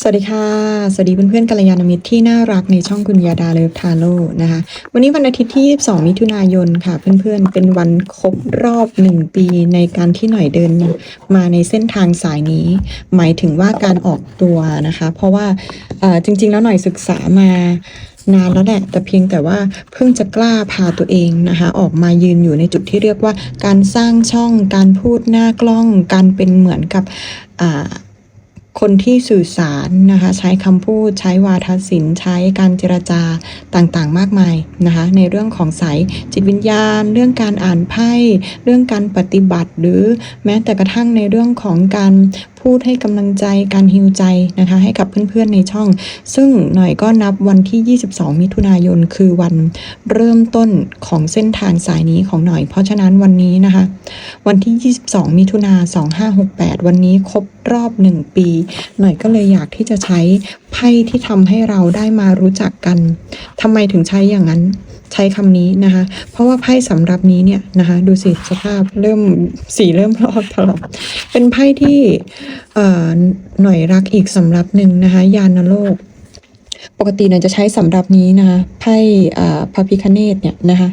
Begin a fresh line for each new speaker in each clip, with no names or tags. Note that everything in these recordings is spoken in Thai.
สวัสดีค่ะ สวัสดีเพื่อนๆกัลยาณมิตรที่น่ารักในช่องคุณยาดาเลิฟทาโร่นะคะ วันนี้วันอาทิตย์ที่ 22 มิถุนายนค่ะ เพื่อนๆ เป็นวันครบรอบ 1 ปีในการที่หน่อยเดินมาในเส้นทางสายนี้ หมายถึงว่าการออกตัวนะคะ เพราะว่าจริงๆ แล้วหน่อยศึกษามานานแล้วแหละแต่เพียงแต่ว่าเพิ่งจะกล้าพาตัวเองนะคะออกมายืนอยู่ในจุดที่เรียกว่า การสร้างช่อง การพูดหน้ากล้อง การเป็นเหมือนกับอ่า คนที่สื่อสารนะคะใช้คำพูดใช้วาทศิลป์ใช้การเจรจาต่างๆ มากมายนะคะในเรื่องของสายจิตวิญญาณ เรื่องการอ่านไพ่ เรื่องการปฏิบัติ หรือแม้แต่กระทั่งในเรื่องของการ พูดให้กำลังใจการฮิวใจนะคะให้กับเพื่อนๆในช่อง ซึ่งหน่อยก็นับวันที่ 22 มิถุนายน คือวันเริ่มต้นของเส้นทางสายนี้ของหน่อย เพราะฉะนั้นวันนี้นะคะ วันที่ 22 มิถุนา2568 วันนี้ครบรอบ 1 ปี หน่อยก็เลยอยากที่จะใช้ไพ่ที่ทำให้เราได้มารู้จักกันทำไมถึงใช้อย่างนั้น ใช้คำนี้นะคะ เพราะว่าไพ่สำหรับนี้เนี่ยนะคะ ดูสิสภาพเริ่มสีเริ่มลอกถลอกเป็นไพ่ที่หน่อยรักอีกสำหรับหนึ่งนะคะ ยานโลก ปกติเนี่ยจะใช้สำหรับนี้นะคะไพ่อ่าพระพิคเนตเนี่ยนะคะ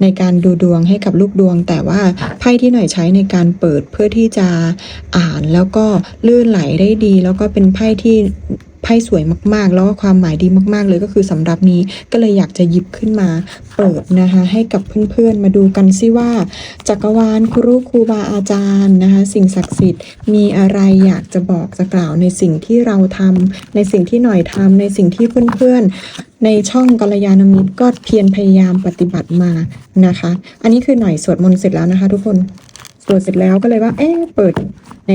ในการดูดวงให้กับลูกดวง แต่ว่าไพ่ที่หน่อยใช้ในการเปิดเพื่อที่จะอ่านแล้วก็ลื่นไหลได้ดี แล้วก็เป็นไพ่ที่ ไพ่สวยมากๆ แล้วก็ความหมายดีมาก ๆ เลยก็คือสำหรับนี้ก็เลยอยากจะหยิบขึ้นมาเปิดนะคะให้กับเพื่อนๆมาดูกันซิว่า จักรวาลครูครูบาอาจารย์นะคะสิ่งศักดิ์สิทธิ์มีอะไรอยากจะบอกจะกล่าวในสิ่งที่เราทำในสิ่งที่หน่อยทำในสิ่งที่เพื่อนๆ ในช่องกัลยาณมิตรก็เพียรพยายามปฏิบัติมานะคะ อันนี้คือหน่อยสวดมนต์เสร็จแล้วนะคะทุกคน สวดเสร็จแล้วก็เลยว่า เอ๊ะเปิด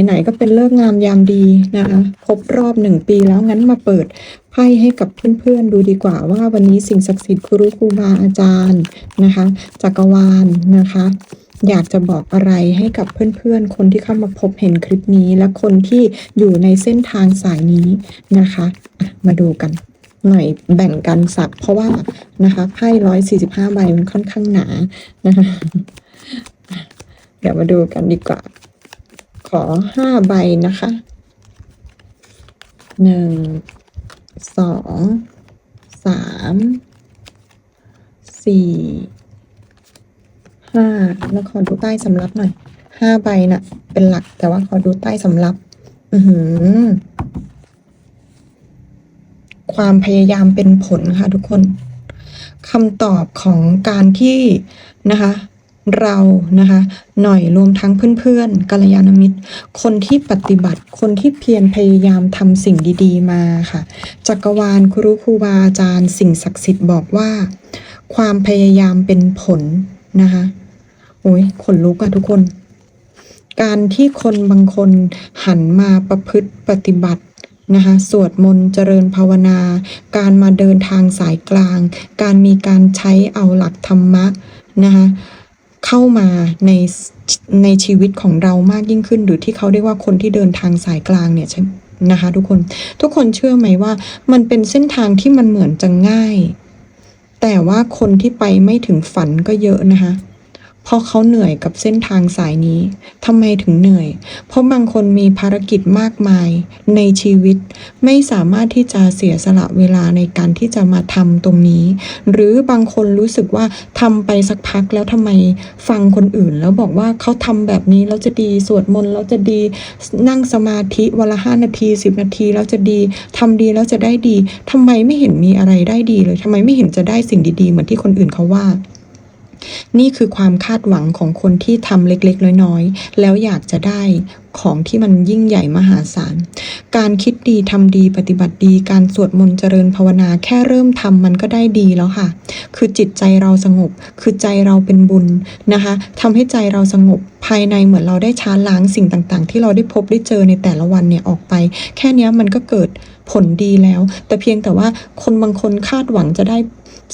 ไหนๆก็เป็นเลิกงามยามดีนะคะครบรอบหนึ่งปีแล้วงั้นมาเปิดไพ่ให้กับเพื่อนๆดูดีกว่าว่าวันนี้สิ่งศักดิ์สิทธิ์ครูครูบาอาจารย์นะคะจักรวาลนะคะ อยากจะบอกอะไรให้กับเพื่อนๆ คนที่เข้ามาพบเห็นคลิปนี้ และคนที่อยู่ในเส้นทางสายนี้นะคะอะมาดูกันหน่อยแบ่งกันสักเพราะว่านะคะไพ่ร้อยสี่สิบห้าใบมันค่อนข้างหนานะคะ เดี๋ยวมาดูกันดีกว่า ขอห้าใบนะคะหนึ่งสองสามสี่ห้าแล้วขอดูใต้สำรับหน่อยห้าใบน่ะ เป็นหลักแต่ว่าขอดูใต้สำรับ อือหือ ความพยายามเป็นผลค่ะทุกคนคำตอบของการที่นะคะ เรานะคะ หน่อยรวมทั้งเพื่อนๆกัลยาณมิตร คนที่ปฏิบัติ คนที่เพียรพยายามทำสิ่งดีๆ มาค่ะ จักรวาลครูครูบาอาจารย์ สิ่งศักดิ์สิทธิ์บอกว่า ความพยายามเป็นผลนะคะโอ้ยขนลุกอะทุกคน การที่คนบางคนหันมาประพฤติปฏิบัตินะคะสวดมนต์เจริญภาวนา การมาเดินทางสายกลาง การมีการใช้เอาหลักธรรมะนะคะ เข้ามาในในชีวิตของเรามากยิ่งขึ้น หรือที่เขาเรียกว่าคนที่เดินทางสายกลางเนี่ยใช่นะคะ ทุกคนทุกคนเชื่อไหมว่ามันเป็นเส้นทางที่มันเหมือนจะง่าย แต่ว่าคนที่ไปไม่ถึงฝันก็เยอะนะคะ เพราะเขาเหนื่อยกับเส้นทางสายนี้ทำไมถึงเหนื่อย เพราะบางคนมีภารกิจมากมายในชีวิต ไม่สามารถที่จะเสียสละเวลาในการที่จะมาทำตรงนี้ หรือบางคนรู้สึกว่าทำไปสักพักแล้วทำไมฟังคนอื่น แล้วบอกว่าเขาทำแบบนี้แล้วจะดีสวดมนต์แล้วจะดีนั่งสมาธิวันละห้านาทีสิบนาทีแล้วจะดีทำดีแล้วจะได้ดีทำไมไม่เห็นมีอะไรได้ดีเลยทำไมไม่เห็นจะได้สิ่งดีๆ เหมือนที่คนอื่นเขาว่า นี่คือความคาดหวังของคนที่ทำเล็กๆ น้อยๆ แล้วอยากจะได้ของที่มันยิ่งใหญ่มหาศาล การคิดดีทำดีปฏิบัติดี การสวดมนต์เจริญภาวนาแค่เริ่มทำมันก็ได้ดีแล้วค่ะ คือจิตใจเราสงบ คือใจเราเป็นบุญนะคะทำให้ใจเราสงบภายในเหมือนเราได้ช้าล้างสิ่งต่างๆ ที่เราได้พบได้เจอในแต่ละวันเนี่ยออกไป แค่นี้มันก็เกิดผลดีแล้ว แต่เพียงแต่ว่าคนบางคนคาดหวังจะได้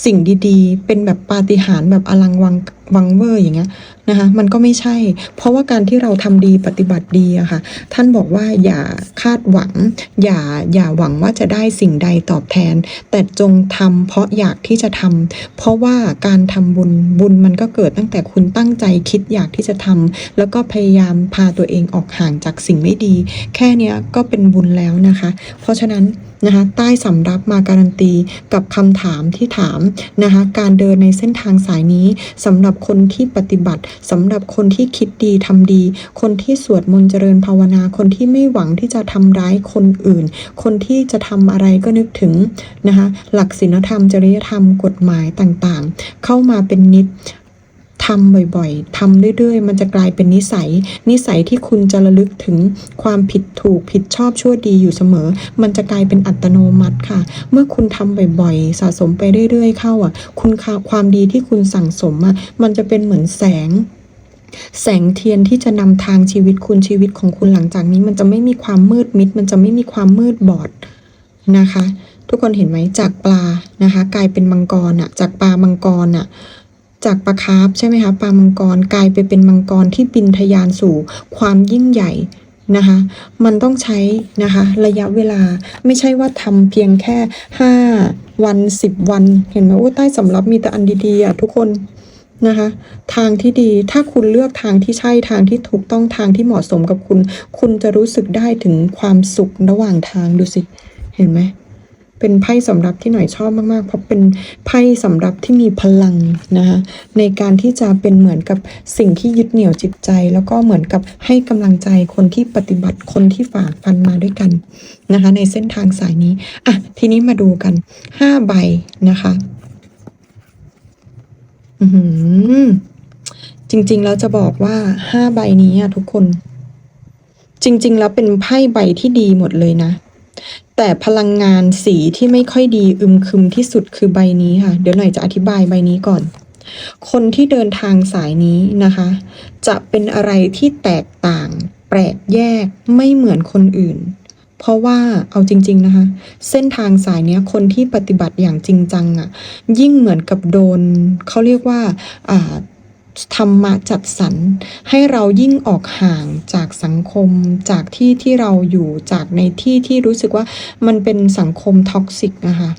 สิ่งดีๆ เป็นแบบปาฏิหาริย์แบบอลังวัง วังเวอร์อย่างเงี้ยนะคะมันก็ไม่ใช่ เพราะว่าการที่เราทำดีปฏิบัติดีอะค่ะ ท่านบอกว่าอย่าคาดหวัง อย่าอย่าหวังว่าจะได้สิ่งใดตอบแทน แต่จงทำเพราะอยากที่จะทำเพราะว่าการทำบุญบุญมันก็เกิดตั้งแต่คุณตั้งใจคิดอยากที่จะทำแล้วก็พยายามพาตัวเองออกห่างจากสิ่งไม่ดี แค่เนี้ยก็เป็นบุญแล้วนะคะ เพราะฉะนั้นนะคะใต้สำรับมาการันตีกับคำถามที่ถามนะคะการเดินในเส้นทางสายนี้สำหรับคนที่ปฏิบัติสำหรับคนที่คิดดีทำดี คนที่สวดมนต์เจริญภาวนา คนที่ไม่หวังที่จะทำร้ายคนอื่น คนที่จะทำอะไรก็นึกถึงนะคะหลักศีลธรรมจริยธรรมกฎหมายต่างๆ เข้ามาเป็นนิด ทำบ่อยๆทำเรื่อยๆ มันจะกลายเป็นนิสัย นิสัยที่คุณจะระลึกถึงความผิดถูกผิดชอบชั่วดีอยู่เสมอ มันจะกลายเป็นอัตโนมัติค่ะ เมื่อคุณทำบ่อยๆ สะสมไปเรื่อยๆ เข้าอะ คุณคความดีที่คุณสั่งสมอะมันจะเป็นเหมือนแสงแสงเทียนที่จะนำทางชีวิตคุณชีวิตของคุณหลังจากนี้ มันจะไม่มีความมืดมิด มันจะไม่มีความมืดบอดนะคะ ทุกคนเห็นไหมจากปลานะคะ กลายเป็นมังกรอะจากปลามังกรอะ จากปลาคาร์ฟใช่ไหมคะปลามังกรกลายไปเป็นมังกรที่บินทะยานสู่ความยิ่งใหญ่นะคะมันต้องใช้นะคะระยะเวลาไม่ใช่ว่าทำเพียงแค่ 5 วัน 10 วัน เห็นไหมโอ้ใต้สำรับมีแต่อันดีๆอะทุกคนนะคะทางที่ดีถ้าคุณเลือกทางที่ใช่ทางที่ถูกต้องทางที่เหมาะสมกับคุณ คุณจะรู้สึกได้ถึงความสุขระหว่างทางดูสิ เห็นไหม เป็นไพ่สำรับที่หน่อยชอบมากๆ เพราะเป็นไพ่สำรับที่มีพลังนะคะในการที่จะเป็นเหมือนกับสิ่งที่ยึดเหนี่ยวจิตใจ แล้วก็เหมือนกับให้กำลังใจคนที่ปฏิบัติคนที่ฝ่าฟันมาด้วยกันนะคะในเส้นทางสายนี้อะทีนี้มาดูกันห้าใบนะคะอือหือจริง ๆ แล้วจะบอกว่าห้าใบนี้อะทุกคน จริง ๆ แล้วเป็นไพ่ใบที่ดีหมดเลยนะ แต่พลังงานสีที่ไม่ค่อยดีอึมครึมที่สุดคือใบนี้ค่ะ เดี๋ยวหน่อยจะอธิบายใบนี้ก่อน คนที่เดินทางสายนี้นะคะ จะเป็นอะไรที่แตกต่าง แปลกแยกไม่เหมือนคนอื่น เพราะว่าเอาจริง ๆนะคะ เส้นทางสายนี้คนที่ปฏิบัติอย่างจริงจังอะ่ะ ยิ่งเหมือนกับโดนเขาเรียกว่าอ่า ธรรมะจัดสรรให้เรายิ่งออกห่างจากสังคม จากที่ที่เราอยู่จากในที่ที่รู้สึกว่ามันเป็นสังคมท็อกซิกนะคะ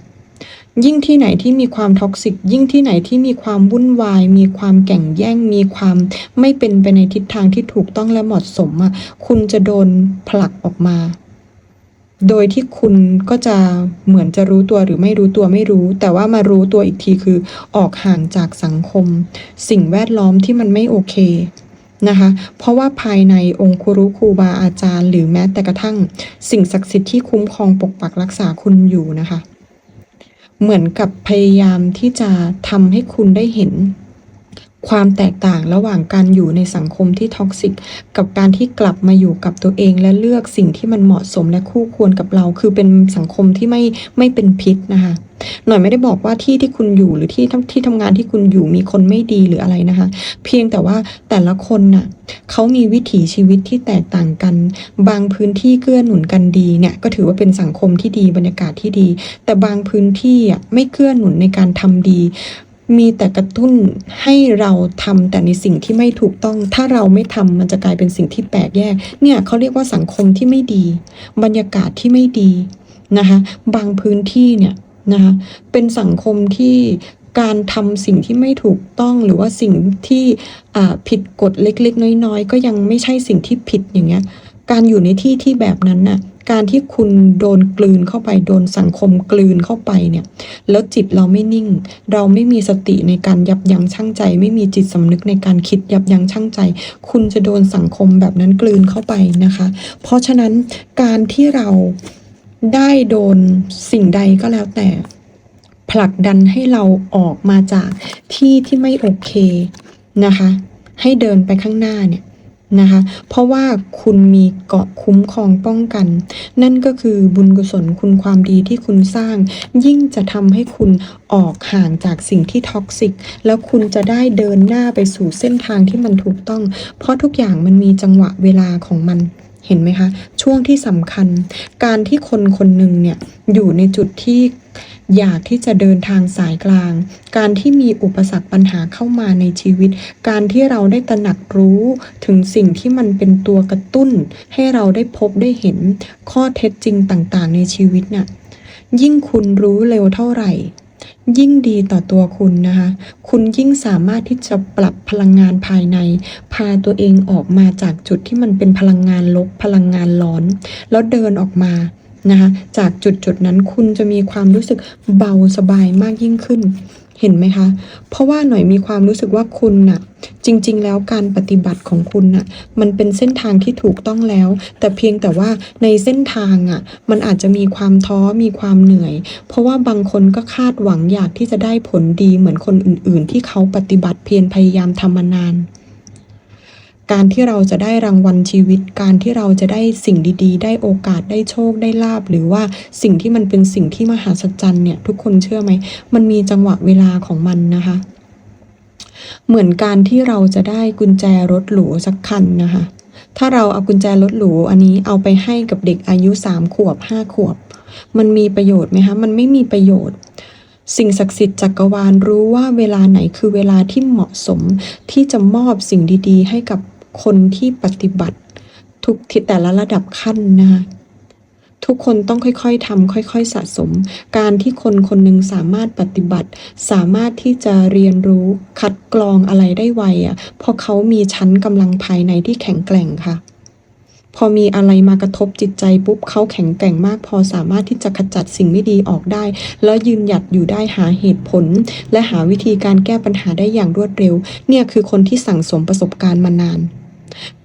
ยิ่งที่ไหนที่มีความท็อกซิก ยิ่งที่ไหนที่มีความวุ่นวาย มีความแก่งแย่ง มีความไม่เป็นไปในทิศทางที่ถูกต้องและเหมาะสมอะคุณจะโดนผลักออกมา โดยที่คุณก็จะเหมือนจะรู้ตัวหรือไม่รู้ตัวไม่รู้ แต่ว่ามารู้ตัวอีกทีคือออกห่างจากสังคม สิ่งแวดล้อมที่มันไม่โอเคนะคะ เพราะว่าภายในองค์ครูครูบาอาจารย์ หรือแม้แต่กระทั่ง สิ่งศักดิ์สิทธิ์ที่คุ้มครองปกปักรักษาคุณอยู่นะคะ เหมือนกับพยายามที่จะทำให้คุณได้เห็น ความแตกต่างระหว่างการอยู่ในสังคมที่ท็อกซิกกับการที่กลับมาอยู่กับตัวเองและเลือกสิ่งที่มันเหมาะสมและคู่ควรกับเรา คือเป็นสังคมที่ไม่ไม่เป็นพิษนะคะหน่อยไม่ได้บอกว่าที่ที่คุณอยู่หรือที่ท,ที่ทำงานที่คุณอยู่มีคนไม่ดีหรืออะไรนะคะ เพียงแต่ว่าแต่ละคนน่ะเขามีวิถีชีวิตที่แตกต่างกัน บางพื้นที่เกื้อหนุนกันดีเนี่ยก็ถือว่าเป็นสังคมที่ดีบรรยากาศที่ดี แต่บางพื้นที่อะไม่เกื้อหนุนในการทำดี มีแต่กระตุ้นให้เราทำแต่ในสิ่งที่ไม่ถูกต้อง ถ้าเราไม่ทำมันจะกลายเป็นสิ่งที่แปลกแยก เนี่ยเขาเรียกว่าสังคมที่ไม่ดี บรรยากาศที่ไม่ดีนะคะบางพื้นที่เนี่ยนะคะเป็นสังคมที่การทำสิ่งที่ไม่ถูกต้องหรือว่าสิ่งที่ผิดกฎเล็กๆ น้อยๆ ก็ยังไม่ใช่สิ่งที่ผิดอย่างเงี้ยการอยู่ในที่ที่แบบนั้นน่ะ การที่คุณโดนกลืนเข้าไปโดนสังคมกลืนเข้าไปเนี่ย แล้วจิตเราไม่นิ่ง เราไม่มีสติในการยับยั้งชั่งใจ ไม่มีจิตสำนึกในการคิดยับยั้งชั่งใจ คุณจะโดนสังคมแบบนั้นกลืนเข้าไปนะคะ เพราะฉะนั้นการที่เราได้โดนสิ่งใดก็แล้วแต่ผลักดันให้เราออกมาจากที่ที่ไม่โอเคนะคะ ให้เดินไปข้างหน้าเนี่ย นะคะเพราะว่าคุณมีเกาะคุ้มครองป้องกัน นั่นก็คือบุญกุศลคุณความดีที่คุณสร้าง ยิ่งจะทำให้คุณออกห่างจากสิ่งที่ท็อกซิก แล้วคุณจะได้เดินหน้าไปสู่เส้นทางที่มันถูกต้อง เพราะทุกอย่างมันมีจังหวะเวลาของมันเห็นไหมคะ ช่วงที่สำคัญ การที่คนคนหนึ่งเนี่ยอยู่ในจุดที่ อยากที่จะเดินทางสายกลาง การที่มีอุปสรรคปัญหาเข้ามาในชีวิต การที่เราได้ตระหนักรู้ถึงสิ่งที่มันเป็นตัวกระตุ้น ให้เราได้พบได้เห็นข้อเท็จจริงต่างๆ ในชีวิตน่ะยิ่งคุณรู้เร็วเท่าไหร่ ยิ่งดีต่อตัวคุณนะคะ คุณยิ่งสามารถที่จะปรับพลังงานภายใน พาตัวเองออกมาจากจุดที่มันเป็นพลังงานลบพลังงานร้อน แล้วเดินออกมา นะคะจากจุดจุดนั้นคุณจะมีความรู้สึกเบาสบายมากยิ่งขึ้น เห็นไหมคะ เพราะว่าหน่อยมีความรู้สึกว่าคุณน่ะ จริง ๆ แล้วการปฏิบัติของคุณน่ะ มันเป็นเส้นทางที่ถูกต้องแล้ว แต่เพียงแต่ว่าในเส้นทางอะ มันอาจจะมีความท้อมีความเหนื่อย เพราะว่าบางคนก็คาดหวังอยากที่จะได้ผลดีเหมือนคนอื่น ๆ ที่เขาปฏิบัติเพียรพยายามทำมานาน การที่เราจะได้รางวัลชีวิต การที่เราจะได้สิ่งดีๆ ได้โอกาสได้โชคได้ลาบ หรือว่าสิ่งที่มันเป็นสิ่งที่มหัศจรรย์เนี่ยทุกคนเชื่อไหม มันมีจังหวะเวลาของมันนะคะ เหมือนการที่เราจะได้กุญแจรถหรูสักคันนะคะ ถ้าเราเอากุญแจรถหรูอันนี้เอาไปให้กับเด็กอายุสามขวบห้าขวบ มันมีประโยชน์ไหมคะ มันไม่มีประโยชน์สิ่งศักดิ์สิทธิ์จักรวาลรู้ว่าเวลาไหนคือเวลาที่เหมาะสมที่จะมอบสิ่งดี ๆ ให้กับ คนที่ปฏิบัติ ทุกที่แต่ละระดับขั้นนะคะทุกคนต้องค่อยๆทำค่อยๆสะสม การที่คนคนหนึ่งสามารถปฏิบัติ สามารถที่จะเรียนรู้คัดกรองอะไรได้ไวอะเพราะเขามีชั้นกำลังภายในที่แข็งแกร่งค่ะ พอมีอะไรมากระทบจิตใจปุ๊บเขาแข็งแกร่งมาก พอสามารถที่จะขจัดสิ่งไม่ดีออกได้ แล้วยืนหยัดอยู่ได้หาเหตุผล และหาวิธีการแก้ปัญหาได้อย่างรวดเร็ว เนี่ยคือคนที่สั่งสมประสบการณ์มานาน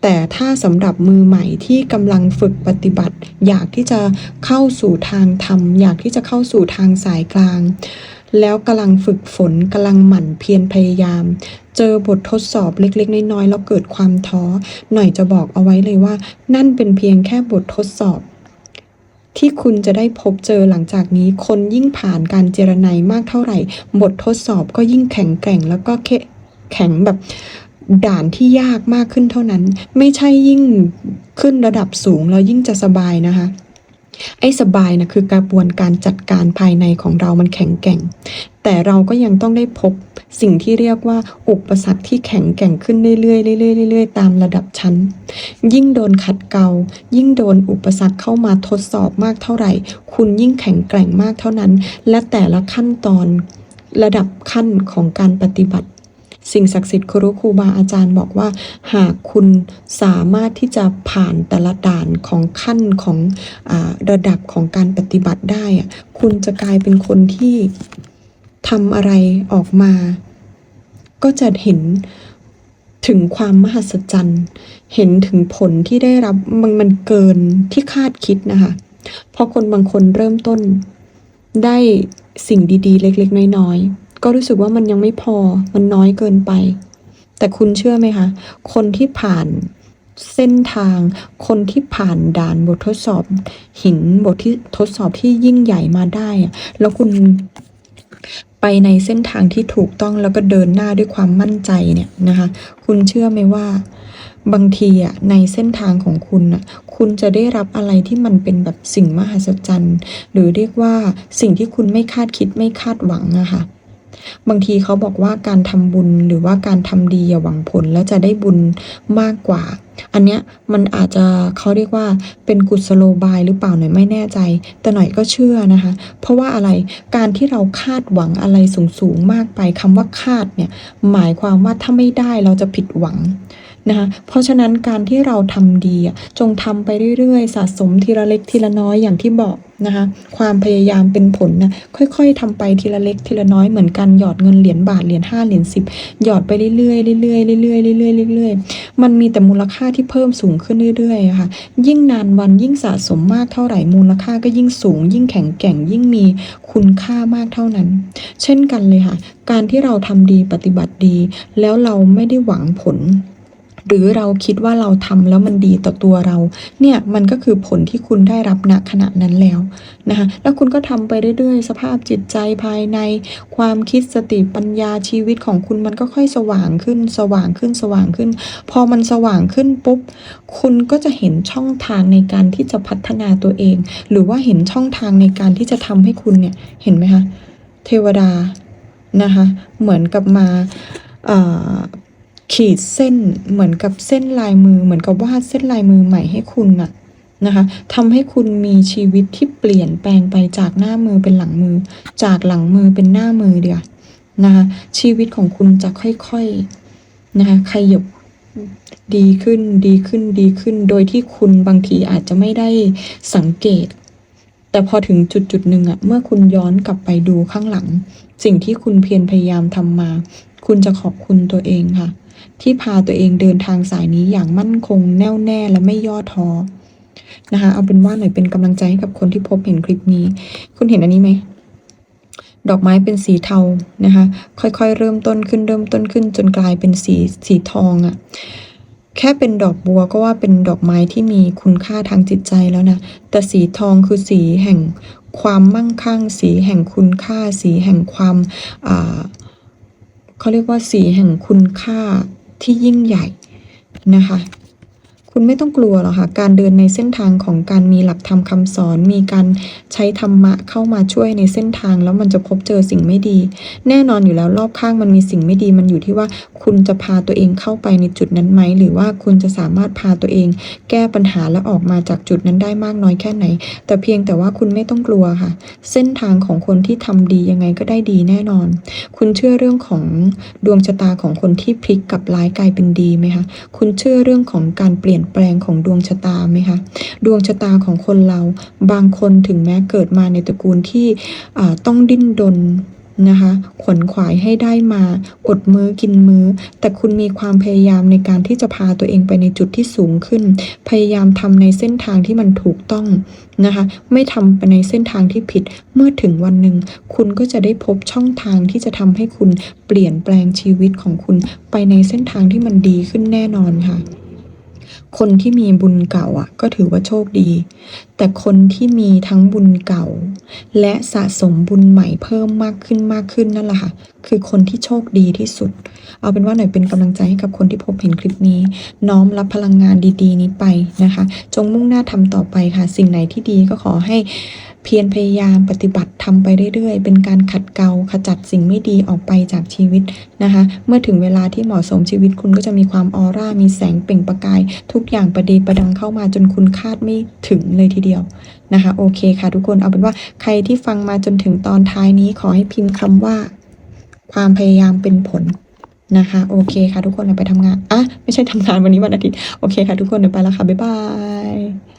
แต่ถ้าสำหรับมือใหม่ที่กำลังฝึกปฏิบัติ อยากที่จะเข้าสู่ทางธรรม อยากที่จะเข้าสู่ทางสายกลาง แล้วกำลังฝึกฝนกำลังหมั่นเพียรพยายาม เจอบททดสอบเล็กๆ น้อยๆแล้วเกิดความท้อ หน่อยจะบอกเอาไว้เลยว่า นั่นเป็นเพียงแค่บททดสอบที่คุณจะได้พบเจอหลังจากนี้คนยิ่งผ่านการเจรไนมากเท่าไหร่ บททดสอบก็ยิ่งแข็งแกร่งแล้วก็เข้แข็งแบบ ด่านที่ยากมากขึ้นเท่านั้น ไม่ใช่ยิ่งขึ้นระดับสูงแล้วยิ่งจะสบายนะคะ ไอ้สบายนะคือกระบวนการจัดการภายในของเรามันแข็งแกร่ง แต่เราก็ยังต้องได้พบสิ่งที่เรียกว่าอุปสรรคที่แข็งแกร่งขึ้นเรื่อยๆเรื่อยๆเรื่อยๆตามระดับชั้น ยิ่งโดนขัดเกลายิ่งโดนอุปสรรคเข้ามาทดสอบมากเท่าไหร่ คุณยิ่งแข็งแกร่งมากเท่านั้น และแต่ละขั้นตอนระดับขั้นของการปฏิบัติ สิ่งศักดิ์สิทธิ์ครูครูบาอาจารย์บอกว่า หากคุณสามารถที่จะผ่านแต่ละด่านของขั้นของอระดับของการปฏิบัติได้ คุณจะกลายเป็นคนที่ทำอะไรออกมา ก็จะเห็นถึงความมหัศจรรย์ เห็นถึงผลที่ได้รับมันมันเกินที่คาดคิดนะคะ เพราะคนบางคนเริ่มต้นได้สิ่งดีๆ เล็กๆ น้อยๆ ก็รู้สึกว่ามันยังไม่พอมันน้อยเกินไป แต่คุณเชื่อไหมคะ คนที่ผ่านเส้นทาง คนที่ผ่านด่านบททดสอบ หินบทที่ทดสอบที่ยิ่งใหญ่มาได้อะแล้วคุณไปในเส้นทางที่ถูกต้องแล้วก็เดินหน้าด้วยความมั่นใจเนี่ยนะคะ คุณเชื่อไหมว่าบางทีอะในเส้นทางของคุณอะคุณจะได้รับอะไรที่มันเป็นแบบสิ่งมหัศจรรย์ หรือเรียกว่าสิ่งที่คุณไม่คาดคิดไม่คาดหวังอะค่ะ บางทีเขาบอกว่าการทำบุญหรือว่าการทำดีอย่าหวังผลแล้วจะได้บุญมากกว่า อันเนี้ยมันอาจจะเขาเรียกว่าเป็นกุศโลบายหรือเปล่าหน่อยไม่แน่ใจ แต่หน่อยก็เชื่อนะคะ เพราะว่าอะไรการที่เราคาดหวังอะไรสูงๆมากไปคำว่าคาดเนี่ยหมายความว่าถ้าไม่ได้เราจะผิดหวัง นะคะเพราะฉะนั้นการที่เราทำดีจงทำไปเรื่อยๆ สะสมทีละเล็กทีละน้อยอย่างที่บอกนะคะความพยายามเป็นผลนะค่อยๆทำไปทีละเล็กทีละน้อยเหมือนกันหยอดเงินเหรียญบาทเหรียญห้าเหรียญสิบหยอดไปเรื่อยๆเรื่อยๆเรื่อยๆเรื่อยๆเรื่อยๆมันมีแต่มูลค่าที่เพิ่มสูงขึ้นเรื่อยๆค่ะยิ่งนานวันยิ่งสะสมมากเท่าไหร่มูลค่าก็ยิ่งสูง ยิ่งแข็งแกร่งยิ่งมีคุณค่ามากเท่านั้น เช่นกันเลยค่ะ การที่เราทำดีปฏิบัติดี แล้วเราไม่ได้หวังผล หรือเราคิดว่าเราทำแล้วมันดีต่อตัวเรา เนี่ยมันก็คือผลที่คุณได้รับณขณะนั้นแล้วนะคะแล้วคุณก็ทำไปเรื่อยๆ สภาพจิตใจภายใน ความคิดสติปัญญาชีวิตของคุณมันก็ค่อยสว่างขึ้น สว่างขึ้นสว่างขึ้น พอมันสว่างขึ้นปุ๊บ คุณก็จะเห็นช่องทางในการที่จะพัฒนาตัวเอง หรือว่าเห็นช่องทางในการที่จะทำให้คุณเนี่ยเห็นไหมคะเทวดานะคะเหมือนกับมา ขีดเส้นเหมือนกับเส้นลายมือ เหมือนกับวาดเส้นลายมือใหม่ให้คุณน่ะนะคะทำให้คุณมีชีวิตที่เปลี่ยนแปลงไปจากหน้ามือเป็นหลังมือ จากหลังมือเป็นหน้ามือเดียวนะคะชีวิตของคุณจะค่อยๆนะคะขยบดีขึ้นดีขึ้นดีขึ้น โดยที่คุณบางทีอาจจะไม่ได้สังเกต แต่พอถึงจุดจุดหนึ่งอะเมื่อคุณย้อนกลับไปดูข้างหลัง สิ่งที่คุณเพียรพยายามทำมา คุณจะขอบคุณตัวเองค่ะ ที่พาตัวเองเดินทางสายนี้อย่างมั่นคงแน่วแน่และไม่ย่อท้อนะคะเอาเป็นว่าหน่อยเป็นกำลังใจให้กับคนที่พบเห็นคลิปนี้ คุณเห็นอันนี้ไหมดอกไม้เป็นสีเทานะคะ ค่อยๆ เริ่มต้นขึ้นเริ่มต้นขึ้น จนกลายเป็นสีสีทองอะ่ะแค่เป็นดอกบัวก็ว่าเป็นดอกไม้ที่มีคุณค่าทางจิตใจแล้วนะ แต่สีทองคือสีแห่งความมั่งคั่ง สีแห่งคุณค่า สีแห่งความเขาเรียกว่าสีแห่งคุณค่า ที่ยิ่งใหญ่นะคะ คุณไม่ต้องกลัวหรอกค่ะ การเดินในเส้นทางของการมีหลักธรรมคำสอน มีการใช้ธรรมะเข้ามาช่วยในเส้นทาง แล้วมันจะพบเจอสิ่งไม่ดี แน่นอนอยู่แล้วรอบข้างมันมีสิ่งไม่ดี มันอยู่ที่ว่าคุณจะพาตัวเองเข้าไปในจุดนั้นไหม หรือว่าคุณจะสามารถพาตัวเอง แก้ปัญหาและออกมาจากจุดนั้นได้มากน้อยแค่ไหน แต่เพียงแต่ว่าคุณไม่ต้องกลัวค่ะ เส้นทางของคนที่ทำดียังไงก็ได้ดีแน่นอน คุณเชื่อเรื่องของดวงชะตาของคนที่พลิกกลับร้ายกลายเป็นดีไหมคะ คุณเชื่อเรื่องของการเปลี่ยนแปลงของดวงชะตาไหมคะดวงชะตาของคนเราบางคนถึงแม้เกิดมาในตระกูลที่ต้องดิ้นรนนะคะขวนขวายให้ได้มาอดมื้อกินมื้อ แต่คุณมีความพยายามในการที่จะพาตัวเองไปในจุดที่สูงขึ้น พยายามทำในเส้นทางที่มันถูกต้องนะคะไม่ทำไปในเส้นทางที่ผิดเมื่อถึงวันหนึ่ง คุณก็จะได้พบช่องทางที่จะทำให้คุณเปลี่ยนแปลงชีวิตของคุณไปในเส้นทางที่มันดีขึ้นแน่นอนค่ะ คนที่มีบุญเก่าอะก็ถือว่าโชคดี แต่คนที่มีทั้งบุญเก่า และสะสมบุญใหม่เพิ่มมากขึ้นมากขึ้นนั่นแหละค่ะ คือคนที่โชคดีที่สุด เอาเป็นว่าหน่อยเป็นกำลังใจให้กับคนที่พบเห็นคลิปนี้ น้อมรับพลังงานดี ๆ นี้ไปนะคะ จงมุ่งหน้าทำต่อไปค่ะ สิ่งไหนที่ดีก็ขอให้ เพียรพยายามปฏิบัติทำไปเรื่อยๆ เป็นการขัดเกลาขจัดสิ่งไม่ดีออกไปจากชีวิตนะคะ เมื่อถึงเวลาที่เหมาะสมชีวิตคุณก็จะมีความออร่า มีแสงเปล่งประกาย ทุกอย่างประดีประดังเข้ามาจนคุณคาดไม่ถึงเลยทีเดียวนะคะ โอเคค่ะทุกคนเอาเป็นว่าใครที่ฟังมาจนถึงตอนท้ายนี้ขอให้พิมพ์คำว่า ความพยายามเป็นผลนะคะ โอเคค่ะทุกคนเดี๋ยวไปทำงานอะไม่ใช่ทำงานวันนี้วันอาทิตย์โอเคค่ะทุกคนเดี๋ยวไปแล้วค่ะบ๊ายบาย